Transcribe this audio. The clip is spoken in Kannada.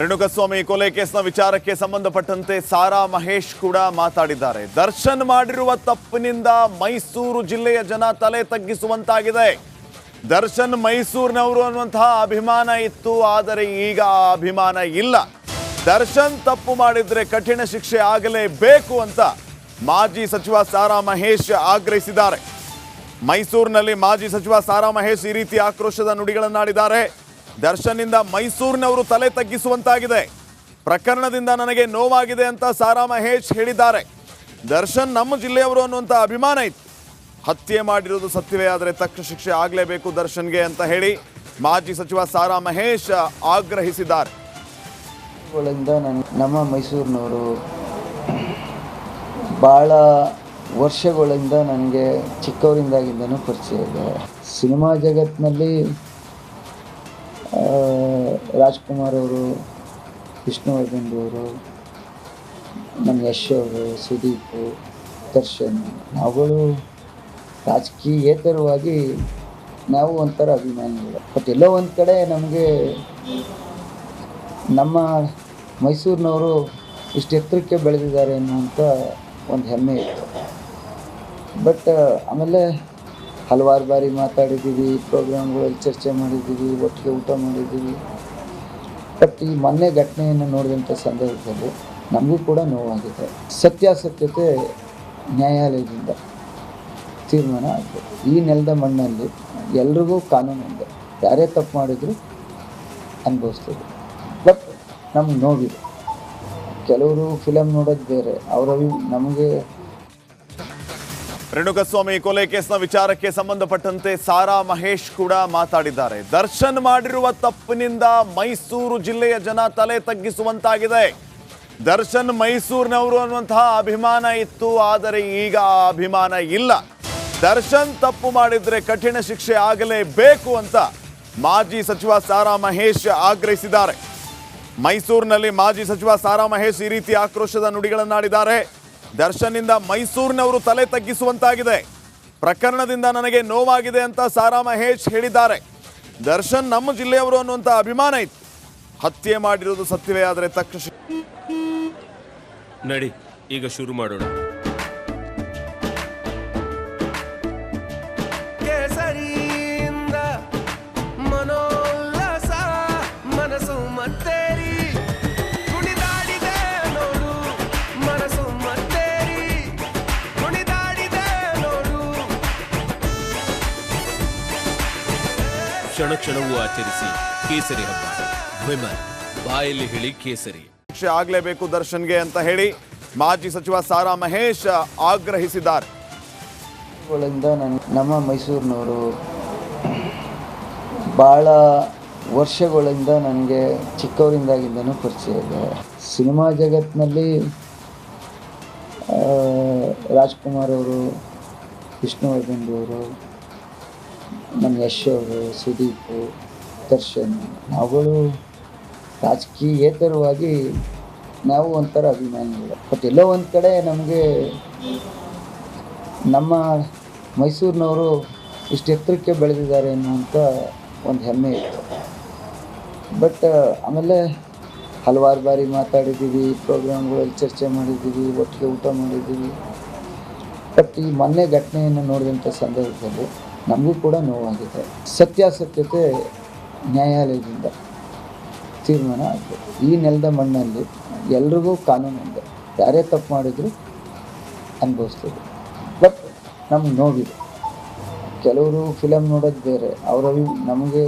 ರೇಣುಕಸ್ವಾಮಿ ಕೊಲೆ ಕೇಸ್ನ ವಿಚಾರಕ್ಕೆ ಸಂಬಂಧಪಟ್ಟಂತೆ ಸಾರಾ ಮಹೇಶ್ ಕೂಡ ಮಾತಾಡಿದ್ದಾರೆ. ದರ್ಶನ್ ಮಾಡಿರುವ ತಪ್ಪಿನಿಂದ ಮೈಸೂರು ಜಿಲ್ಲೆಯ ಜನ ತಲೆ ತಗ್ಗಿಸುವಂತಾಗಿದೆ. ದರ್ಶನ್ ಮೈಸೂರಿನವರು ಅನ್ನುವಂತಹ ಅಭಿಮಾನ ಇತ್ತು, ಆದರೆ ಈಗ ಆ ಅಭಿಮಾನ ಇಲ್ಲ. ದರ್ಶನ್ ತಪ್ಪು ಮಾಡಿದ್ರೆ ಕಠಿಣ ಶಿಕ್ಷೆ ಆಗಲೇಬೇಕು ಅಂತ ಮಾಜಿ ಸಚಿವ ಸಾರಾ ಮಹೇಶ್ ಆಗ್ರಹಿಸಿದ್ದಾರೆ. ಮೈಸೂರಿನಲ್ಲಿ ಮಾಜಿ ಸಚಿವ ಸಾರಾ ಮಹೇಶ್ ಈ ರೀತಿ ಆಕ್ರೋಶದ ನುಡಿಗಳನ್ನಾಡಿದ್ದಾರೆ. ದರ್ಶನ್ನಿಂದ ಮೈಸೂರಿನವರು ತಲೆ ತಗ್ಗಿಸುವಂತಾಗಿದೆ. ಪ್ರಕರಣದಿಂದ ನನಗೆ ನೋವಾಗಿದೆ ಅಂತ ಸಾರಾ ಮಹೇಶ್ ಹೇಳಿದ್ದಾರೆ. ದರ್ಶನ್ ನಮ್ಮ ಜಿಲ್ಲೆಯವರು ಅನ್ನುವಂಥ ಅಭಿಮಾನ ಇತ್ತು. ಹತ್ಯೆ ಮಾಡಿರೋದು ಸತ್ಯವೇ, ಆದರೆ ತಕ್ಕ ಶಿಕ್ಷೆ ಆಗಲೇಬೇಕು ದರ್ಶನ್ಗೆ ಅಂತ ಹೇಳಿ ಮಾಜಿ ಸಚಿವ ಸಾರಾ ಮಹೇಶ್ ಆಗ್ರಹಿಸಿದ್ದಾರೆ. ನಮ್ಮ ಮೈಸೂರಿನವರು ಭಾಳ ವರ್ಷಗಳಿಂದ ನನಗೆ ಚಿಕ್ಕವರಿಂದಾಗಿಂದನೂ ಪರಿಚಯ ಇದೆ. ಸಿನಿಮಾ ಜಗತ್ತಿನಲ್ಲಿ ರಾಜ್ಕುಮಾರ್ ಅವರು, ವಿಷ್ಣುವರ್ಧನ್ ಅವರು, ನಮ್ಮ ಯಶ್ ಅವರು, ಸುದೀಪ್, ದರ್ಶನ್ ನಾವುಗಳು ರಾಜಕೀಯೇತರವಾಗಿ ನಾವು ಒಂಥರ ಅಭಿಮಾನಿಗಳು. ಬಟ್ ಎಲ್ಲೋ ಒಂದು ಕಡೆ ನಮಗೆ ನಮ್ಮ ಮೈಸೂರಿನವರು ಇಷ್ಟು ಎತ್ತರಕ್ಕೆ ಬೆಳೆದಿದ್ದಾರೆ ಅನ್ನುವಂಥ ಒಂದು ಹೆಮ್ಮೆ ಇತ್ತು. ಬಟ್ ಆಮೇಲೆ ಹಲವಾರು ಬಾರಿ ಮಾತಾಡಿದ್ದೀವಿ ಪ್ರೋಗ್ರಾಮ್ಗಳಲ್ಲಿ ಚರ್ಚೆ ಮಾಡಿದ್ದೀವಿ, ಒಟ್ಟಿಗೆ ಊಟ ಮಾಡಿದ್ದೀವಿ. ಬಟ್ ಈ ಮೊನ್ನೆ ಘಟನೆಯನ್ನು ನೋಡಿದಂಥ ಸಂದರ್ಭದಲ್ಲಿ ನಮಗೂ ಕೂಡ ನೋವಾಗಿದೆ. ಸತ್ಯಾಸತ್ಯತೆ ನ್ಯಾಯಾಲಯದಿಂದ ತೀರ್ಮಾನ ಆಯಿತು ಈ ನೆಲದ ಮಣ್ಣಲ್ಲಿ ಎಲ್ರಿಗೂ ಕಾನೂನು ಇದೆ. ಯಾರೇ ತಪ್ಪು ಮಾಡಿದ್ರು ಅನುಭವಿಸ್ತೀವಿ. ಬಟ್ ನಮ್ಗೆ ನೋವಿದೆ. ಕೆಲವರು ಫಿಲಮ್ ನೋಡೋದು ಬೇರೆ. ಅವರ ನಮಗೆ ರೇಣುಕಸ್ವಾಮಿ ಕೊಲೆ ಕೇಸ್ನ ವಿಚಾರಕ್ಕೆ ಸಂಬಂಧಪಟ್ಟಂತೆ ಸಾರಾ ಮಹೇಶ್ ಕೂಡ ಮಾತಾಡಿದ್ದಾರೆ. ದರ್ಶನ್ ಮಾಡಿರುವ ತಪ್ಪಿನಿಂದ ಮೈಸೂರು ಜಿಲ್ಲೆಯ ಜನ ತಲೆ ತಗ್ಗಿಸುವಂತಾಗಿದೆ. ದರ್ಶನ್ ಮೈಸೂರಿನವರು ಅನ್ನುವಂತಹ ಅಭಿಮಾನ ಇತ್ತು, ಆದರೆ ಈಗ ಆ ಅಭಿಮಾನ ಇಲ್ಲ. ದರ್ಶನ್ ತಪ್ಪು ಮಾಡಿದ್ರೆ ಕಠಿಣ ಶಿಕ್ಷೆ ಆಗಲೇಬೇಕು ಅಂತ ಮಾಜಿ ಸಚಿವ ಸಾರಾ ಮಹೇಶ್ ಆಗ್ರಹಿಸಿದ್ದಾರೆ. ಮೈಸೂರಿನಲ್ಲಿ ಮಾಜಿ ಸಚಿವ ಸಾರಾ ಮಹೇಶ್ ಈ ರೀತಿ ಆಕ್ರೋಶದ ನುಡಿಗಳನ್ನಾಡಿದ್ದಾರೆ. ದರ್ಶನ್ನಿಂದ ಮೈಸೂರಿನವರು ತಲೆ ತಗ್ಗಿಸುವಂತಾಗಿದೆ. ಪ್ರಕರಣದಿಂದ ನನಗೆ ನೋವಾಗಿದೆ ಅಂತ ಸಾರಾ ಮಹೇಶ್ ಹೇಳಿದ್ದಾರೆ. ದರ್ಶನ್ ನಮ್ಮ ಜಿಲ್ಲೆಯವರು ಅನ್ನುವಂಥ ಅಭಿಮಾನ ಇತ್ತು. ಹತ್ಯೆ ಮಾಡಿರೋದು ಸತ್ಯವೇ ಆದರೆ ತಕ್ಷಣ ನಡಿ ಈಗ ಶುರು ಮಾಡೋಣ. ಕೇಸರಿಯಿಂದ ಮನೋಲ್ಲಸ ಮನಸ್ಸು ಮತ್ತೇರಿ ಕ್ಷಣ ಕ್ಷಣವೂ ಆಚರಿಸಿ ಕೇಸರಿ ಹಬ್ಬ. ವಿಮಲ್ ಬಾಯಲ್ಲಿ ಹೇಳಿ ಕೇಸರಿ. ಶಿಕ್ಷೆ ಆಗಲೇಬೇಕು ದರ್ಶನ್ಗೆ ಅಂತ ಹೇಳಿ ಮಾಜಿ ಸಚಿವ ಸಾರಾ ಮಹೇಶ್ ಆಗ್ರಹಿಸಿದ್ದಾರೆ. ಗಳಿಂದ ನಮ್ಮ ಮೈಸೂರಿನವರು ಭಾಳ ವರ್ಷಗಳಿಂದ ನನಗೆ ಚಿಕ್ಕವರಿಂದಾಗಿಂದನೂ ಪರಿಚಯ ಇದೆ. ಸಿನಿಮಾ ಜಗತ್ತಿನಲ್ಲಿ ರಾಜ್ಕುಮಾರ್ ಅವರು ವಿಷ್ಣುವರ್ಧನ್ ಅವರು ನಮ್ಮ ಯಶ್ ಅವರು ಸುದೀಪ್, ದರ್ಶನ್, ನಾವುಗಳು ರಾಜಕೀಯೇತರವಾಗಿ ನಾವು ಒಂಥರ ಅಭಿಮಾನಿಗಳು. ಬಟ್ ಎಲ್ಲೋ ಒಂದು ಕಡೆ ನಮಗೆ ನಮ್ಮ ಮೈಸೂರಿನವರು ಇಷ್ಟು ಎತ್ತರಕ್ಕೆ ಬೆಳೆದಿದ್ದಾರೆ ಅನ್ನುವಂಥ ಒಂದು ಹೆಮ್ಮೆ ಇತ್ತು ಬಟ್ ಆಮೇಲೆ ಹಲವಾರು ಬಾರಿ ಮಾತಾಡಿದ್ದೀವಿ, ಪ್ರೋಗ್ರಾಮ್ಗಳಲ್ಲಿ ಚರ್ಚೆ ಮಾಡಿದ್ದೀವಿ, ಒಟ್ಟಿಗೆ ಊಟ ಮಾಡಿದ್ದೀವಿ. ಬಟ್ ಈ ಮೊನ್ನೆ ಘಟನೆಯನ್ನು ನೋಡಿದಂಥ ಸಂದರ್ಭದಲ್ಲಿ ನಮಗೂ ಕೂಡ ನೋವಾಗಿದೆ. ಸತ್ಯಾಸತ್ಯತೆ ನ್ಯಾಯಾಲಯದಿಂದ ತೀರ್ಮಾನ ಆಯಿತು ಈ ನೆಲದ ಮಣ್ಣಲ್ಲಿ ಎಲ್ರಿಗೂ ಕಾನೂನು ಇದೆ. ಯಾರೇ ತಪ್ಪು ಮಾಡಿದ್ರು ಅನುಭವಿಸ್ತೀವಿ. ಬಟ್ ನಮ್ಗೆ ನೋವಿದೆ. ಕೆಲವರು ಫಿಲಮ್ ನೋಡೋದು ಬೇರೆ. ಅವರ ನಮಗೆ